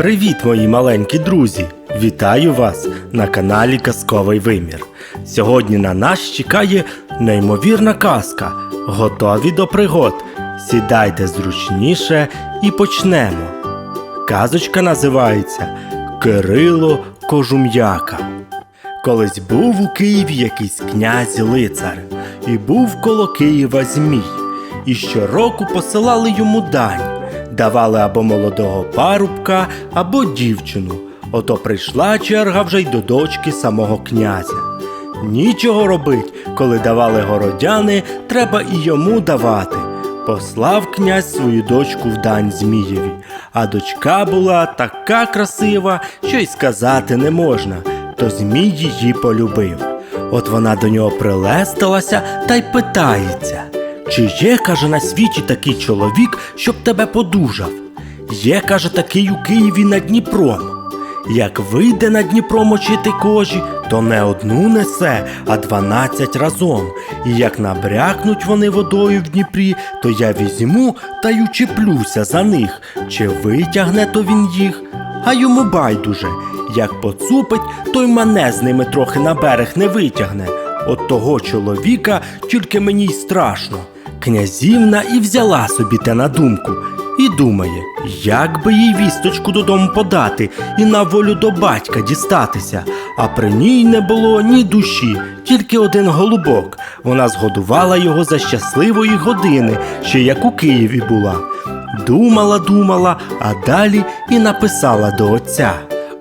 Привіт, мої маленькі друзі! Вітаю вас на каналі Казковий Вимір. Сьогодні на нас чекає неймовірна казка. Готові до пригод. Сідайте зручніше і почнемо. Казочка називається Кирило Кожум'яка. Колись був у Києві якийсь князь лицар, і був коло Києва Змій, і щороку посилали йому дань, давали або молодого парубка, або дівчину. Ото прийшла черга вже й до дочки самого князя. Нічого робить, коли давали городяни, треба і йому давати. Послав князь свою дочку в дань Змієві, а дочка була така красива, що й сказати не можна, то Змій її полюбив. От вона до нього прилестилася та й питається: чи є, каже, на світі такий чоловік, щоб тебе подужав? Є, каже, такий у Києві над Дніпром. Як вийде на Дніпро мочити кожі, то не одну несе, а дванадцять разом. І як набрякнуть вони водою в Дніпрі, то я візьму та й учеплюся за них, чи витягне то він їх. А йому байдуже, як поцупить, то й мене з ними трохи на берег не витягне. От того чоловіка тільки мені й страшно. Князівна і взяла собі те на думку і думає, як би їй вісточку додому подати і на волю до батька дістатися. А при ній не було ні душі, тільки один голубок. Вона згодувала його за щасливої години, ще як у Києві була. Думала, думала, а далі і написала до отця.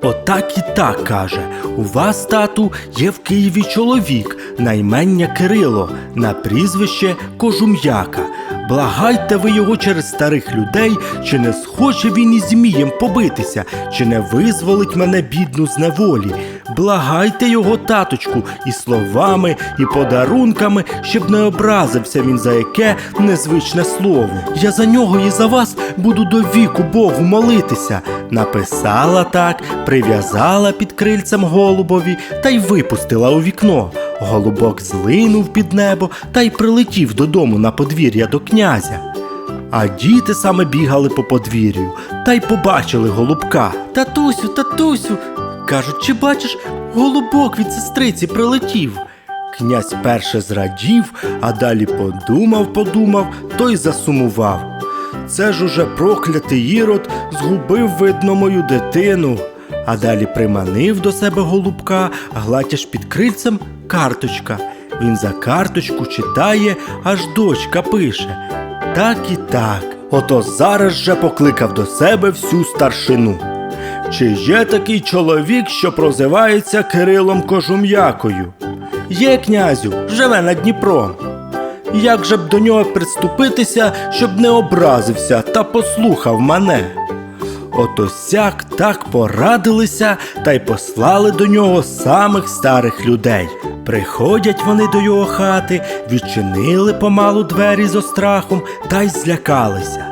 Отак і так каже: у вас, тату, є в Києві чоловік, на імення Кирило, на прізвище Кожум'яка. Благайте ви його через старих людей, чи не схоче він із Змієм побитися, чи не визволить мене бідну з неволі. Благайте його, таточку, і словами, і подарунками, щоб не образився він за яке незвичне слово. Я за нього і за вас буду до віку Богу молитися. Написала так, прив'язала під крильцем голубові та й випустила у вікно. Голубок злинув під небо та й прилетів додому на подвір'я до князя. А діти саме бігали по подвір'ю та й побачили голубка. Татусю, татусю. кажуть, чи бачиш, голубок від сестриці прилетів. Князь перше зрадів, а далі подумав, подумав, то й засумував. Це ж уже проклятий ірод згубив, видно, мою дитину. А далі приманив до себе голубка, гладяш під крильцем карточка. Він за карточку читає, аж дочка пише. Так і так. Ото зараз же покликав до себе всю старшину. Чи є такий чоловік, що прозивається Кирилом Кожум'якою? Є, князю, живе над Дніпром. Як же б до нього приступитися, щоб не образився та послухав мене? Ото сяк так порадилися та й послали до нього самих старих людей. Приходять вони до його хати, відчинили помалу двері з острахом та й злякалися.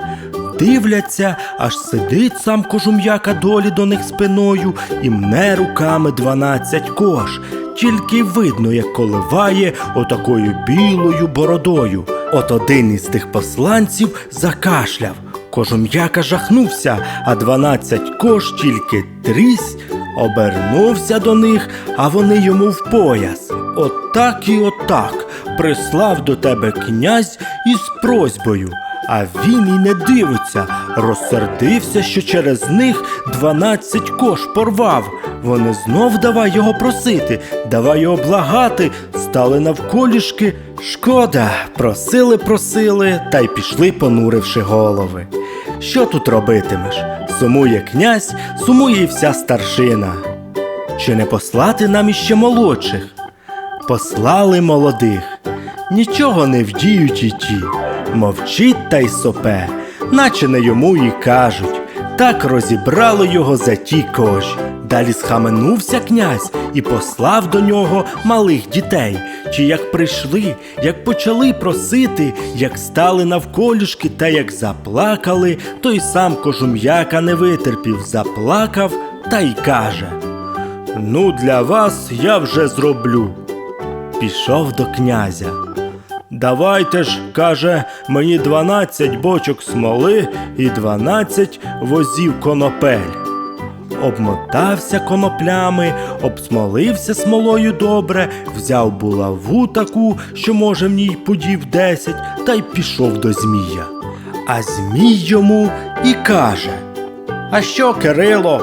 Дивляться, аж сидить сам кожум'яка долі до них спиною і мне руками дванадцять кош. Тільки видно, як коливає отакою білою бородою. От один із тих посланців закашляв. Кожум'яка жахнувся, а дванадцять кош тільки трісь, обернувся до них, а вони йому в пояс. Отак і отак прислав до тебе князь із просьбою. А він і не дивиться, розсердився, що через них дванадцять кош порвав. Вони знов давай його просити, давай його благати, стали навколішки. Шкода, просили, просили, та й пішли, понуривши голови. Що тут робитимеш? Сумує князь, сумує й вся старшина. Чи не послати нам іще молодших? Послали молодих. Нічого не вдіють і ті, мовчить та й сопе, наче не йому і кажуть. Так розібрало його за ті коші. Далі схаменувся князь і послав до нього малих дітей. Чи як прийшли, як почали просити, як стали навколішки та як заплакали, той сам кожум'яка не витерпів, заплакав та й каже: Ну, для вас я вже зроблю. Пішов до князя. Давайте ж, каже, мені дванадцять бочок смоли і дванадцять возів конопель. обмотався коноплями, обсмолився смолою добре, взяв булаву таку, що може в ній подів десять, та й пішов до Змія. А Змій йому і каже: А що, Кирило,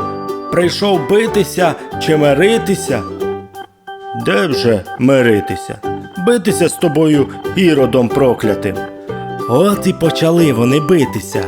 прийшов битися чи миритися? Де вже миритися? Битися з тобою іродом проклятим. От і почали вони битися,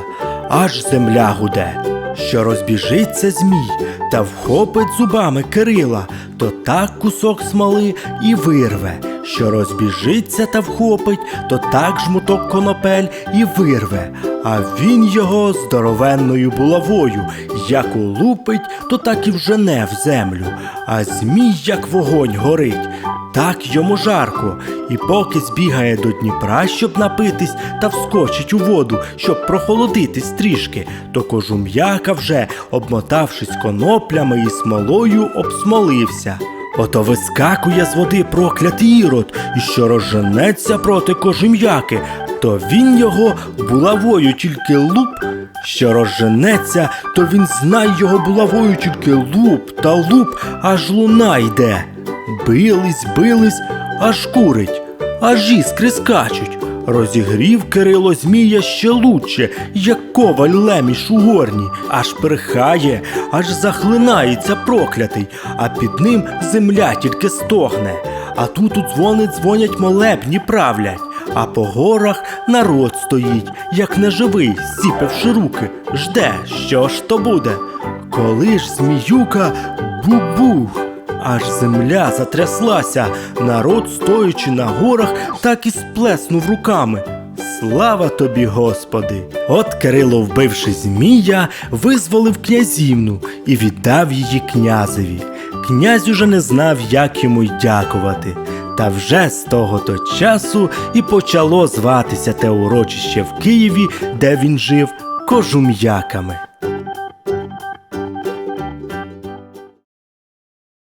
аж земля гуде. Що розбіжиться змій та вхопить зубами Кирила, то так кусок смоли і вирве. Що розбіжиться та вхопить, то так жмуток конопель і вирве. А він його здоровенною булавою, як улупить, то так і вжене в землю. А змій, як вогонь горить, так йому жарко, і поки збігає до Дніпра, щоб напитись та вскочить у воду, щоб прохолодитись трішки, то кожум'яка вже, обмотавшись коноплями і смолою, обсмолився. Ото вискакує з води проклятий ірод, і що розженеться проти кожум'яки, то він його булавою тільки луп, що розженеться, то він знай його булавою тільки луп та луп, аж луна йде. Бились, бились, аж курить, аж іскри скачуть. Розігрів Кирило Змія ще лучше, як коваль леміш у горні, аж перхає, аж захлинається проклятий, а під ним земля тільки стогне. А тут у дзвони дзвонять молебні правлять, а по горах народ стоїть, як неживий, зціпивши руки, жде, що ж то буде. Коли ж зміюка бубух. Аж земля затряслася, народ, стоячи на горах, так і сплеснув руками. Слава тобі, Господи! От Кирило, вбивши Змія, визволив князівну і віддав її князеві. Князь уже не знав, як йому й дякувати. Та вже з того то часу і почало зватися те урочище в Києві, де він жив, кожум'яками.